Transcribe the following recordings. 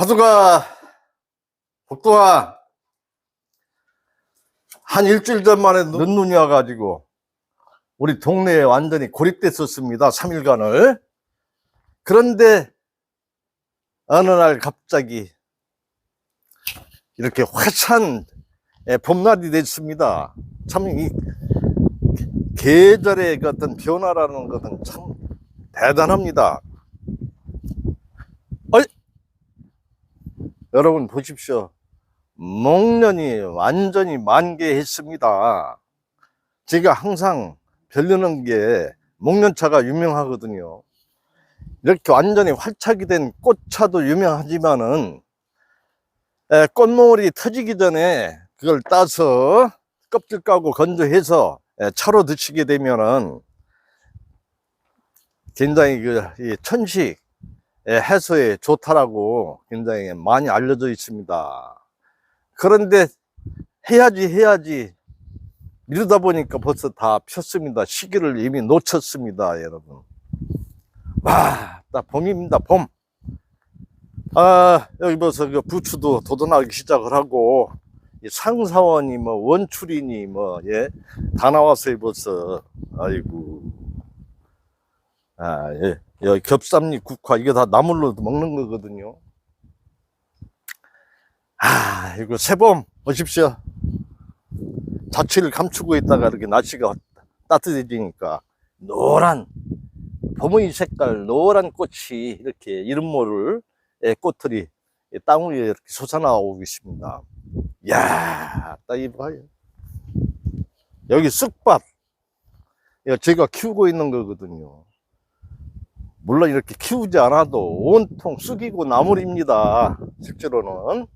화두가 복도가 한 일주일 전만에 눈 눈이 와가지고 우리 동네에 완전히 고립됐었습니다. 3일간을. 그런데 어느 날 갑자기 이렇게 화창 예, 봄날이 됐습니다. 참 이 계절의 그 어떤 변화라는 것은 참 대단합니다. 어이? 여러분 보십시오. 목련이 완전히 만개했습니다. 제가 항상 별르는 게 목련차가 유명하거든요. 이렇게 완전히 활착이 된 꽃차도 유명하지만은 에, 꽃몽울이 터지기 전에 그걸 따서 껍질 까고 건조해서 에, 차로 드시게 되면은 굉장히 그이 천식 에, 해소에 좋다라고 굉장히 많이 알려져 있습니다. 그런데 해야지 해야지 미루다 보니까 벌써 다 폈습니다. 시기를 이미 놓쳤습니다, 여러분. 와, 딱 봄입니다, 봄. 아, 여기 벌써 그 부추도 돋아나기 시작을 하고, 이 상사원이 뭐, 원출이니 뭐, 예, 다 나왔어요, 벌써. 아이고. 아, 예. 겹삼잎 국화, 이게 다 나물로 먹는 거거든요. 아, 이거 새봄 보십시오. 자취를 감추고 있다가 이렇게 날씨가 따뜻해지니까 노란 봄의 색깔 노란 꽃이 이렇게 이름 모를 예, 꽃들이 이땅 위에 이렇게 솟아나오고 있습니다. 이야, 딱 이 봐요. 여기 쑥밭. 제가 키우고 있는 거거든요. 물론 이렇게 키우지 않아도 온통 쑥이고 나물입니다. 실제로는.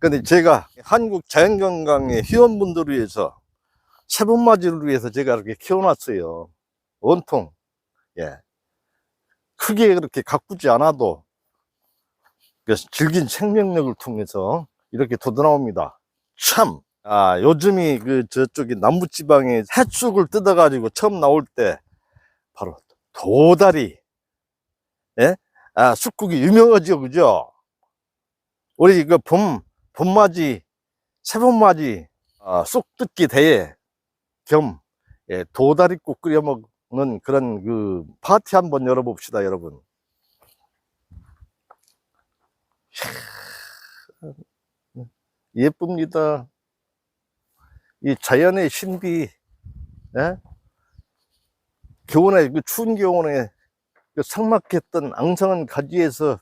근데 제가 한국 자연건강의 회원분들을 위해서 세분맞이를 위해서 제가 이렇게 키워놨어요. 온통. 예. 크게 그렇게 가꾸지 않아도 그 질긴 생명력을 통해서 이렇게 돋아나옵니다. 참. 아, 요즘이 그 저쪽에 남부지방에 햇쑥을 뜯어가지고 처음 나올 때 바로 도다리. 예? 아, 쑥국이 유명하죠. 그죠? 우리 그 봄, 봄맞이, 새봄맞이, 아, 쑥 뜯기 대회 겸 예, 도다리국 끓여 먹는 그런 그 파티 한번 열어봅시다, 여러분. 예쁩니다. 이 자연의 신비, 예? 겨울에 그 추운 그 삭막했던 앙상한 가지에서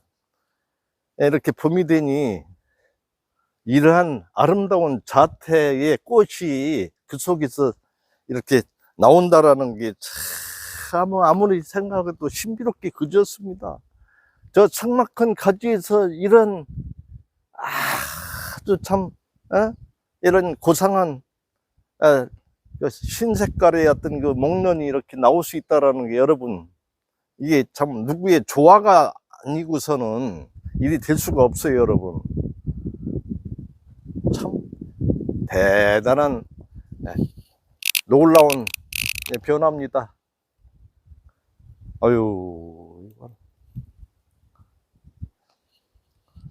이렇게 봄이 되니 이러한 아름다운 자태의 꽃이 그 속에서 이렇게 나온다라는 게 참 아무리 생각해도 신비롭게 그졌습니다. 저 삭막한 가지에서 이런 아주 참 어? 이런 고상한 어, 그 흰색깔의 어떤 그 목련이 이렇게 나올 수 있다라는 게 여러분 이게 참 누구의 조화가 아니고서는 일이 될 수가 없어요, 여러분. 참 대단한 네, 놀라운 네, 변화입니다. 아유,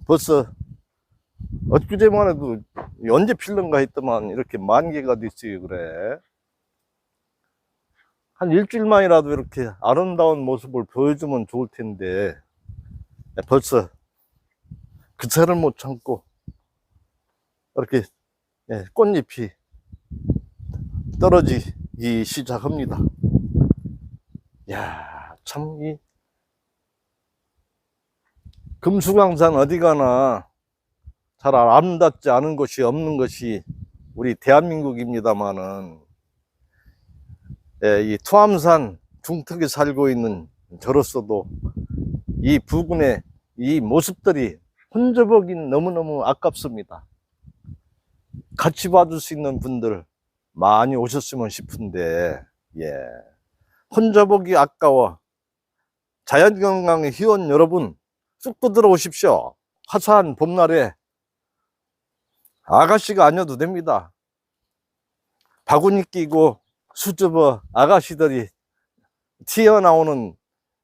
벌써 엊그제만 해도 언제 필런가 했더만 이렇게 만 개가 됐어요, 그래. 한 일주일만이라도 이렇게 아름다운 모습을 보여주면 좋을 텐데 네, 벌써 그 차를 못 참고 이렇게 예, 꽃잎이 떨어지기 시작합니다. 야, 참, 이, 금수강산 어디 가나 잘 아름답지 않은 곳이 없는 것이 우리 대한민국입니다만은, 예, 이 투암산 중턱에 살고 있는 저로서도 이 부근의 이 모습들이 혼자보긴 너무너무 아깝습니다. 같이 봐줄 수 있는 분들 많이 오셨으면 싶은데, 예. 혼자 보기 아까워. 자연건강의 회원 여러분, 쑥도 들어오십시오. 화사한 봄날에 아가씨가 아니어도 됩니다. 바구니 끼고 수줍어 아가씨들이 튀어나오는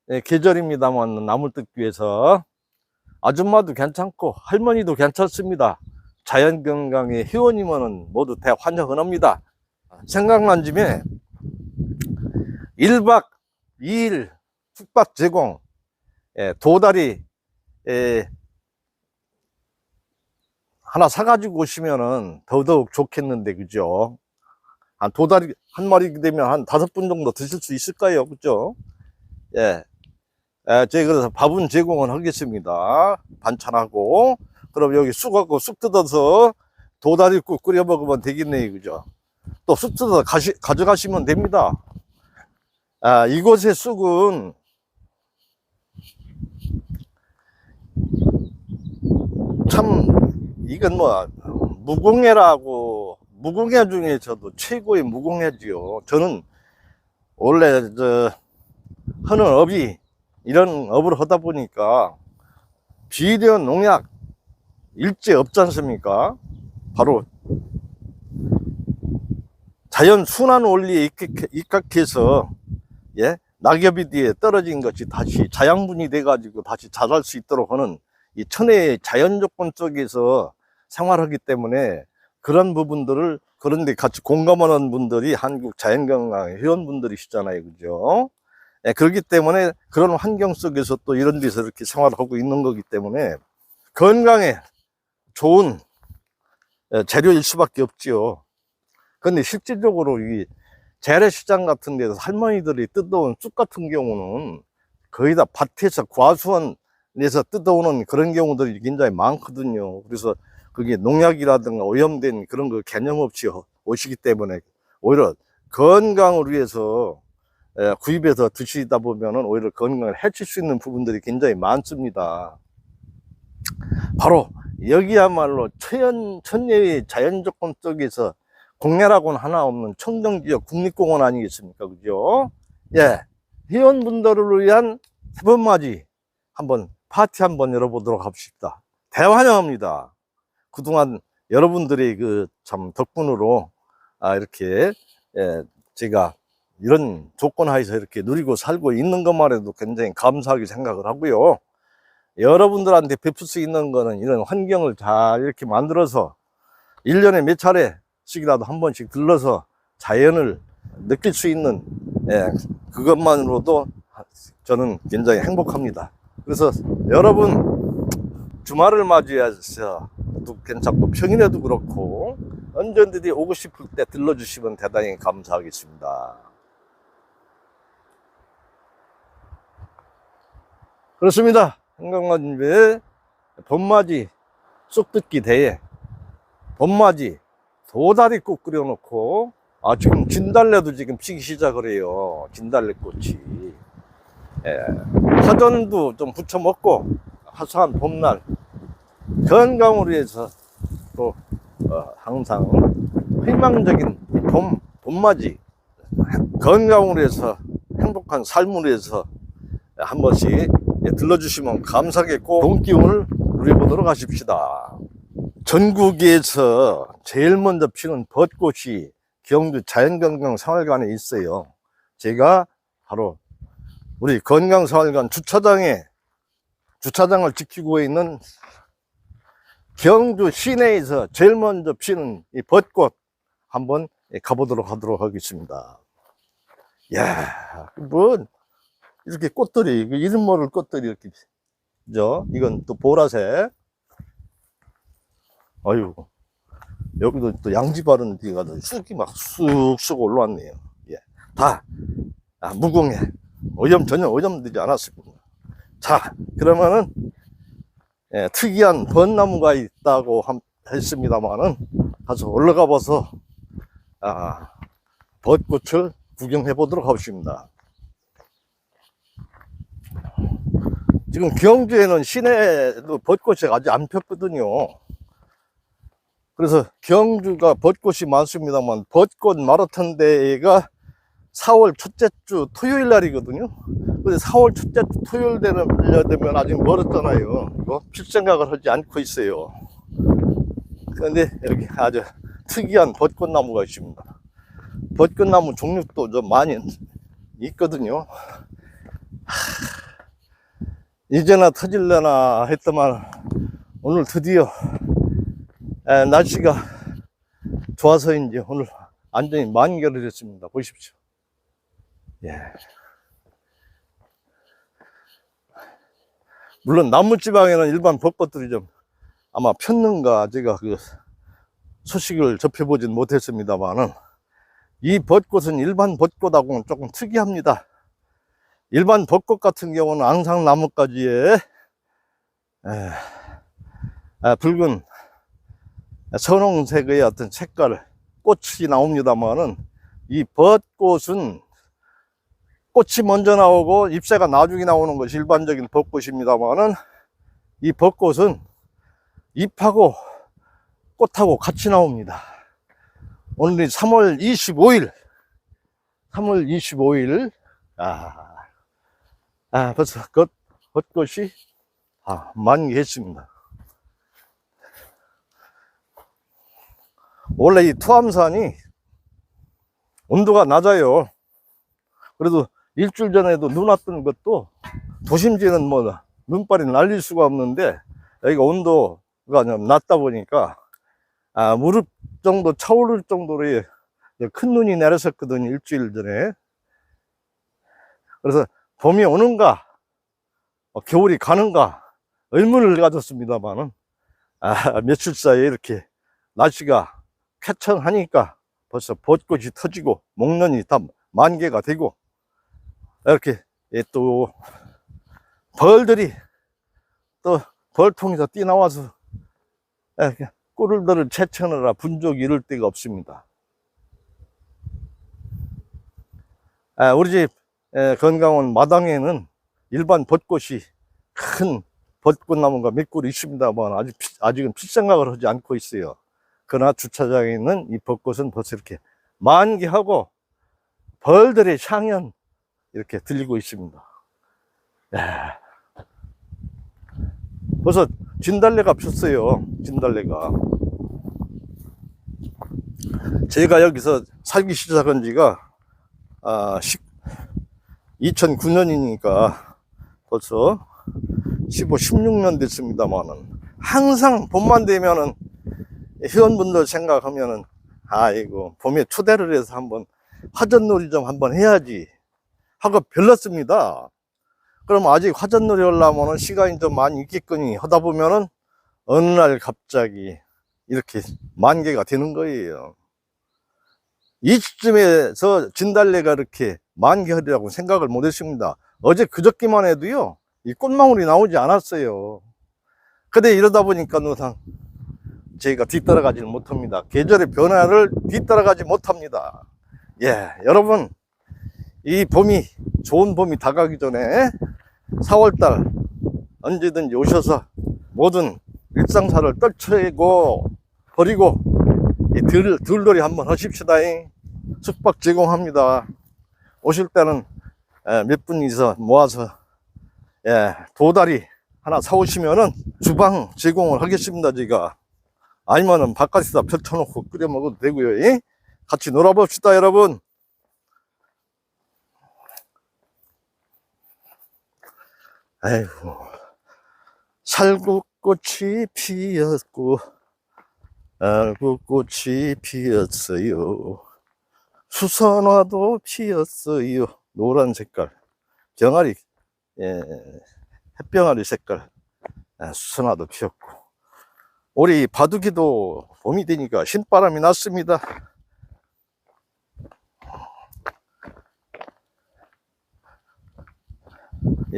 예, 계절입니다만 나물 뜯기 위해서 아줌마도 괜찮고 할머니도 괜찮습니다. 자연건강의 회원이면은 모두 대환영합니다. 생각난 김에 1박 2일 숙박 제공, 예, 도다리, 예, 하나 사가지고 오시면은 더더욱 좋겠는데, 그죠? 한 도다리 한 마리 되면 한 다섯 분 정도 드실 수 있을 까요? 그죠? 예. 예, 저희 그래서 밥은 제공을 하겠습니다. 반찬하고. 그럼 여기 쑥하고 쑥 뜯어서 도다리국 끓여 먹으면 되겠네요. 그죠? 또 쑥 뜯어서 가시, 가져가시면 됩니다. 아, 이곳의 쑥은 참, 이건 뭐, 무공해라고, 무공해 중에서도 최고의 무공해지요. 저는 원래, 저, 하는 업이, 이런 업을 하다 보니까, 비료 농약 일제 없지 않습니까? 바로, 자연 순환 원리에 입각- 입각해서, 예, 낙엽이 뒤에 떨어진 것이 다시 자양분이 돼 가지고 다시 자랄 수 있도록 하는 이 천혜의 자연 조건 속에서 생활하기 때문에 그런 부분들을 그런데 같이 공감하는 분들이 한국 자연건강 회원분들이시잖아요. 그죠? 예, 그렇기 때문에 그런 환경 속에서 또 이런 데서 이렇게 생활하고 있는 거기 때문에 건강에 좋은 예, 재료일 수밖에 없지요. 근데 실질적으로 이 재래시장 같은 데서 할머니들이 뜯어온 쑥 같은 경우는 거의 다 밭에서 과수원에서 뜯어오는 그런 경우들이 굉장히 많거든요. 그래서 그게 농약이라든가 오염된 그런 거 개념 없이 오시기 때문에 오히려 건강을 위해서 에, 구입해서 드시다 보면은 오히려 건강을 해칠 수 있는 부분들이 굉장히 많습니다. 바로 여기야말로 천연, 천예의 자연 조건 속에서 공해라고는 하나 없는 청정지역 국립공원 아니겠습니까? 그죠? 예. 회원분들을 위한 세번맞이 한번 파티 한번 열어보도록 합시다. 대환영합니다. 그동안 여러분들의 그참 덕분으로 아, 이렇게 예, 제가 이런 조건 하에서 이렇게 누리고 살고 있는 것만 해도 굉장히 감사하게 생각을 하고요. 여러분들한테 베풀 수 있는 거는 이런 환경을 잘 이렇게 만들어서 1년에 몇 차례씩이라도 한 번씩 들러서 자연을 느낄 수 있는 예, 그것만으로도 저는 굉장히 행복합니다. 그래서 여러분 주말을 맞이해서 도 괜찮고 평일에도 그렇고 언제든지 오고 싶을 때 들러주시면 대단히 감사하겠습니다. 그렇습니다. 한강만집의 봄맞이 쑥뜯기 대회 봄맞이 도다리꽃 끓여놓고 아 지금 진달래도 지금 피기 시작을 해요. 진달래꽃이 예, 화전도 좀 부쳐 먹고 화사한 봄날 건강을 위해서 또 어, 항상 희망적인 이 봄, 봄맞이 건강을 위해서 행복한 삶을 위해서 한 번씩 예, 들러주시면 감사하겠고 봄 기운을 누려보도록 하십시다. 전국에서 제일 먼저 피는 벚꽃이 경주 자연건강 생활관에 있어요. 제가 바로 우리 건강생활관 주차장에 주차장을 지키고 있는 경주 시내에서 제일 먼저 피는 이 벚꽃 한번 가보도록 하도록 하겠습니다. 야, 뭐 이렇게 꽃들이 그 이름 모를 꽃들이 이렇게 그죠? 이건 또 보라색. 아유, 여기도 또 양지 바른 데가 쑥이 막 쑥쑥 올라왔네요. 예, 다 아, 무공해 오염 전혀 오염되지 않았습니다. 자, 그러면은 예, 특이한 벚나무가 있다고 함- 했습니다만은 가서 올라가 봐서 아, 벚꽃을 구경해 보도록 하겠습니다. 지금 경주에는 시내도 벚꽃이 아직 안 폈거든요. 그래서 경주가 벚꽃이 많습니다만 벚꽃 마라톤 대회가 4월 첫째 주 토요일 날이거든요. 근데 4월 첫째 주 토요일 되면 아직 멀었잖아요. 이거 필 생각을 하지 않고 있어요. 그런데 이렇게 아주 특이한 벚꽃나무가 있습니다. 벚꽃나무 종류도 좀 많이 있거든요. 이제나 터질려나 했더만 오늘 드디어 에, 날씨가 좋아서인지 오늘 완전히 만개를 했습니다. 보십시오. 예. 물론 남부지방에는 일반 벚꽃들이 좀 아마 폈는가 제가 그 소식을 접해보진 못했습니다만은 이 벚꽃은 일반 벚꽃하고는 조금 특이합니다. 일반 벚꽃 같은 경우는 앙상 나뭇가지에 에, 아, 붉은 선홍색의 어떤 색깔 꽃이 나옵니다만은 이 벚꽃은 꽃이 먼저 나오고 잎새가 나중에 나오는 것이 일반적인 벚꽃입니다만은 이 벚꽃은 잎하고 꽃하고 같이 나옵니다. 오늘이 3월 25일, 3월 25일, 아, 아 벌써 그 벚꽃이 아, 만개했습니다. 원래 이 투암산이 온도가 낮아요. 그래도 일주일 전에도 눈 왔던 것도 도심지는 뭐 눈발이 날릴 수가 없는데 여기가 온도가 좀 낮다 보니까 아, 무릎 정도 차오를 정도로 이- 큰 눈이 내렸었거든요. 일주일 전에. 그래서 봄이 오는가, 어, 겨울이 가는가 의문을 가졌습니다만은 아, 며칠 사이에 이렇게 날씨가 쾌청하니까 벌써 벚꽃이 터지고 목련이 다 만개가 되고 이렇게 예, 또 벌들이 또 벌통에서 뛰나와서 이렇게 꿀들을 채쳐느라 분족이 이럴 데가 없습니다. 아, 우리 집 에, 건강원 마당에는 일반 벚꽃이 큰 벚꽃나무가 몇 그루 있습니다만 아직 피- 아직은 필 생각을 하지 않고 있어요. 그러나 주차장에 있는 이 벚꽃은 벌써 이렇게 만개하고 벌들의 향연 이렇게 들리고 있습니다. 야. 벌써 진달래가 폈어요. 진달래가. 제가 여기서 살기 시작한 지가 아, 2009년이니까 벌써 15, 16년 됐습니다만은 항상 봄만 되면은 회원분들 생각하면은 아이고 봄에 초대를 해서 한번 화전놀이 좀 한번 해야지 하고 별렀습니다. 그럼 아직 화전놀이 하려면은 시간이 좀 많이 있겠거니 하다 보면은 어느 날 갑자기 이렇게 만 개가 되는 거예요. 이쯤에서 진달래가 이렇게 만개하리라고 생각을 못 했습니다. 어제 그저께만 해도요, 이 꽃망울이 나오지 않았어요. 근데 이러다 보니까 노상 저희가 뒤따라가지를 못합니다. 계절의 변화를 뒤따라가지 못합니다. 예, 여러분, 이 봄이, 좋은 봄이 다가기 전에 4월달 언제든지 오셔서 모든 일상사를 떨쳐내고 버리고 이 들, 들놀이 한번 하십시다. 숙박 제공합니다. 오실 때는 예, 몇 분이서 모아서 예, 도다리 하나 사오시면은 주방 제공을 하겠습니다. 제가 아니면은 바깥에다 펼쳐놓고 끓여 먹어도 되고요. 예? 같이 놀아봅시다, 여러분. 아이고, 살구꽃이 피었고, 알구꽃이 피었어요. 수선화도 피었어요. 노란 색깔. 병아리, 예, 햇병아리 색깔. 아, 수선화도 피었고. 우리 바둑이도 봄이 되니까 신바람이 났습니다.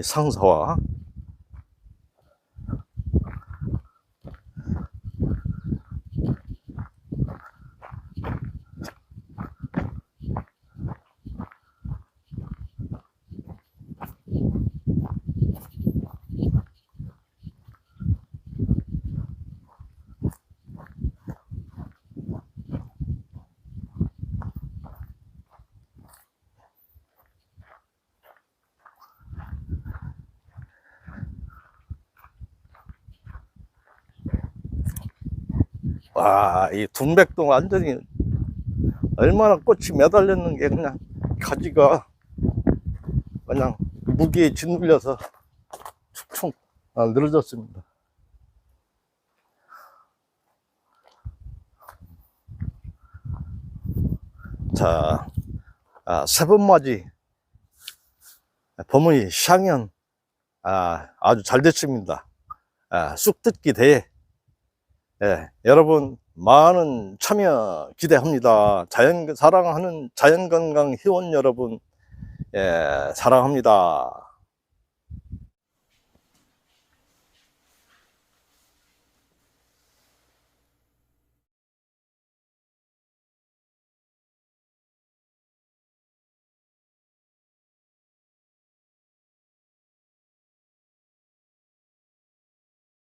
상사와 와, 이 둔백동 완전히 얼마나 꽃이 매달렸는 게 그냥 가지가 그냥 무게에 짓눌려서 퉁 아, 늘어졌습니다. 자, 아, 세번맞이 범의 샹연 아, 아주 잘 됐습니다. 아, 쑥 뜯기 대회 예, 여러분 많은 참여 기대합니다. 자연 사랑하는 자연건강 회원 여러분 예, 사랑합니다.